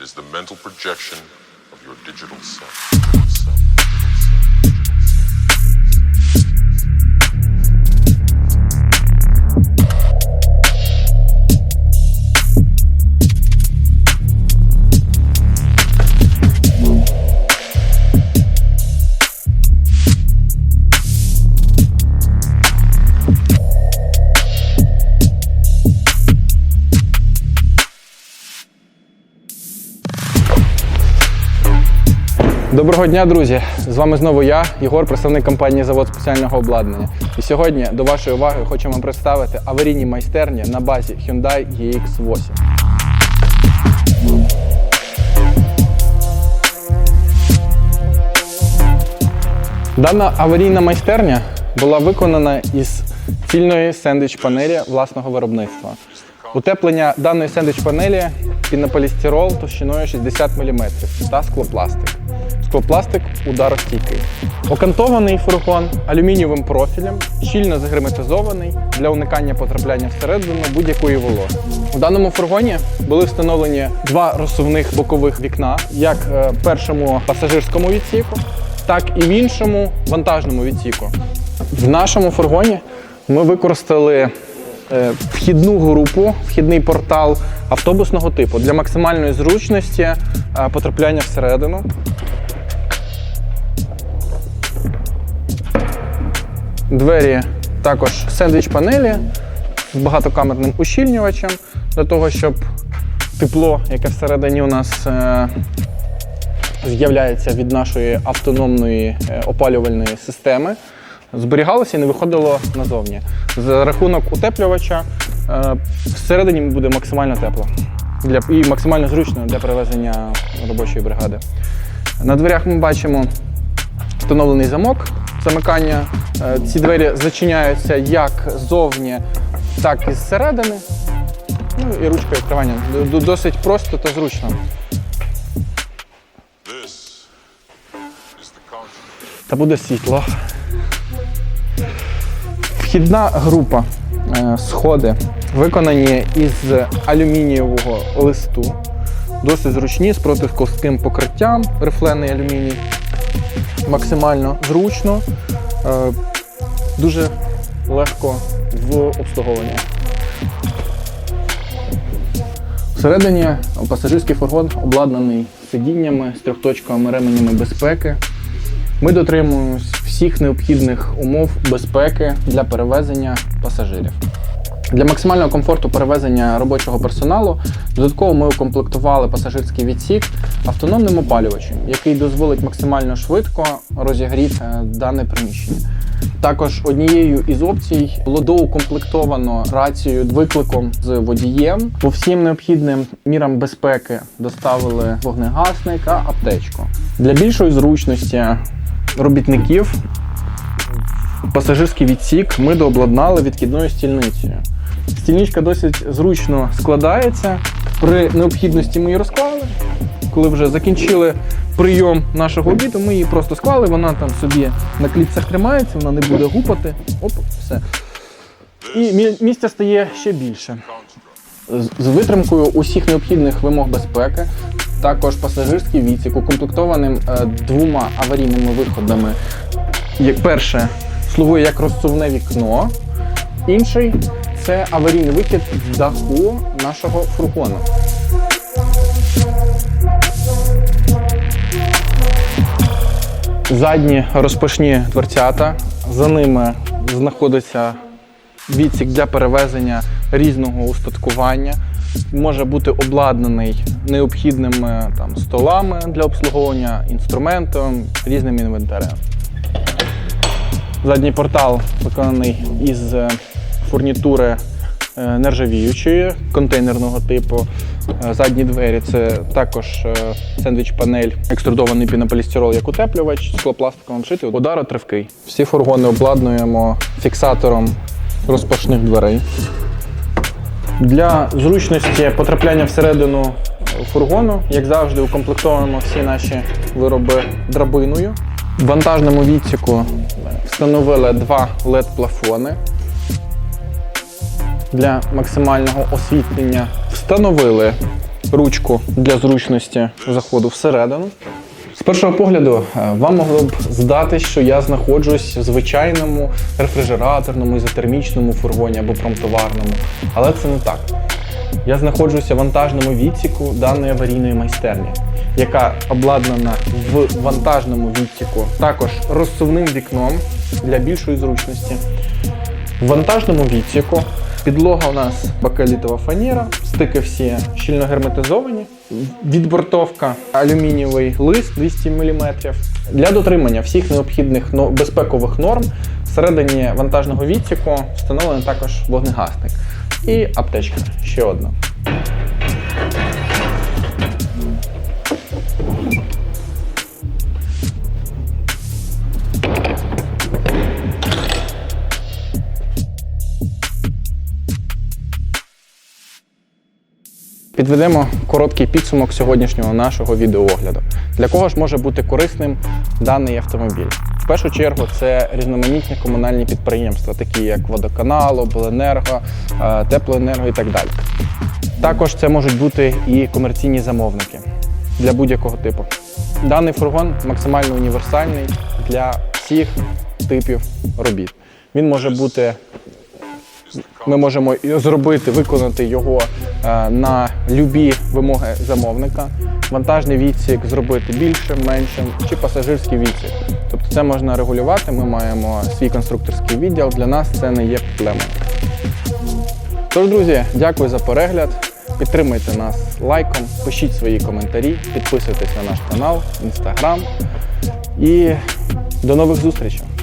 It is the mental projection of your digital self. Доброго дня, друзі! З вами знову я, Єгор, представник компанії Завод спеціального обладнання. І сьогодні до вашої уваги хочемо представити аварійні майстерні на базі Hyundai EX8. Дана аварійна майстерня була виконана із цільної сендвіч-панелі власного виробництва. Утеплення даної сендвіч-панелі пінополістирол товщиною 60 мм та склопластик. Склопластик ударостійкий. Окантований фургон алюмінієвим профілем, щільно загерметизований для уникання потрапляння всередину будь-якої вологи. У даному фургоні були встановлені два розсувних бокових вікна, як е, в першому пасажирському відсіку, так і в іншому вантажному відсіку. В нашому фургоні ми використали е, вхідну групу, вхідний портал автобусного типу для максимальної зручності е, потрапляння всередину. Двері також сендвіч панелі з багатокамерним ущільнювачем для того, щоб тепло, яке всередині у нас е, з'являється від нашої автономної е, опалювальної системи, зберігалося і не виходило назовні. За рахунок утеплювача е, всередині буде максимально тепло для, і максимально зручно для перевезення робочої бригади. На дверях ми бачимо встановлений замок замикання. Е, Ці двері зачиняються як ззовні, так і зсередини. Ну і ручка відкривання. Досить просто та зручно. Та буде світло. Вхідна група е, сходи виконані із алюмінієвого листу. Досить зручні з протиковським покриттям, рифлений алюміній. Максимально зручно, е, дуже легко в обслуговуванні. Всередині пасажирський фургон обладнаний сидіннями з трьохточковими ременями безпеки. Ми дотримуємось всіх необхідних умов безпеки для перевезення пасажирів. Для максимального комфорту перевезення робочого персоналу додатково ми укомплектували пасажирський відсік автономним опалювачем, який дозволить максимально швидко розігріти е, дане приміщення. Також однією із опцій було доукомплектовано рацію викликом з водієм. По всім необхідним мірам безпеки доставили вогнегасник та аптечку. Для більшої зручності робітників пасажирський відсік ми дообладнали відкидною стільницею. Стільничка досить зручно складається. При необхідності ми її розклали. Коли вже закінчили прийом нашого обіду, ми її просто склали, вона там собі на кліпсах тримається, вона не буде гупати. Оп, все. І мі- місця стає ще більше. З витримкою усіх необхідних вимог безпеки. Також пасажирський відсік укомплектованим е, двома аварійними виходами. Перше слугує як розсувне вікно, інший це аварійний вихід з даху нашого фургону. Задні розпашні дверцята, за ними знаходиться відсік для перевезення різного устаткування. Може бути обладнаний необхідними там, столами для обслуговування, інструментом, різним інвентарем. Задній портал виконаний із е, фурнітури е, нержавіючої, контейнерного типу. Е, Задні двері це також сендвіч-панель, екструдований пінополістирол як утеплювач, склопластиковим шитий, ударотривкий. Всі фургони обладнуємо фіксатором розпашних дверей. Для зручності потрапляння всередину фургону, як завжди, укомплектовуємо всі наші вироби драбиною. В вантажному відсіку встановили два LED-плафони для максимального освітлення. Встановили ручку для зручності заходу всередину. З першого погляду е, вам могло б здатись, що я знаходжусь в звичайному рефрижераторному, ізотермічному фургоні або промтоварному, але це не так. Я знаходжуся в вантажному відсіку даної аварійної майстерні, яка обладнана в вантажному відсіку також розсувним вікном для більшої зручності. В вантажному відсіку підлога у нас бакалітова фанера, стики всі щільно герметизовані, відбортовка алюмінієвий лист 200 мм. Для дотримання всіх необхідних безпекових норм всередині вантажного відсіку встановлений також вогнегасник і аптечка ще одна. Підведемо короткий підсумок сьогоднішнього нашого відеоогляду. Для кого ж може бути корисним даний автомобіль? В першу чергу це різноманітні комунальні підприємства, такі як водоканал, обленерго, е, теплоенерго і так далі. Також це можуть бути і комерційні замовники для будь-якого типу. Даний фургон максимально універсальний для всіх типів робіт. Він може бути ми можемо зробити, виконати його на любі вимоги замовника. Вантажний відсік зробити більшим, меншим чи пасажирський відсік. Тобто це можна регулювати. Ми маємо свій конструкторський відділ. Для нас це не є проблемою. Тож, друзі, дякую за перегляд. Підтримуйте нас лайком, пишіть свої коментарі, підписуйтесь на наш канал, інстаграм. І до нових зустрічей!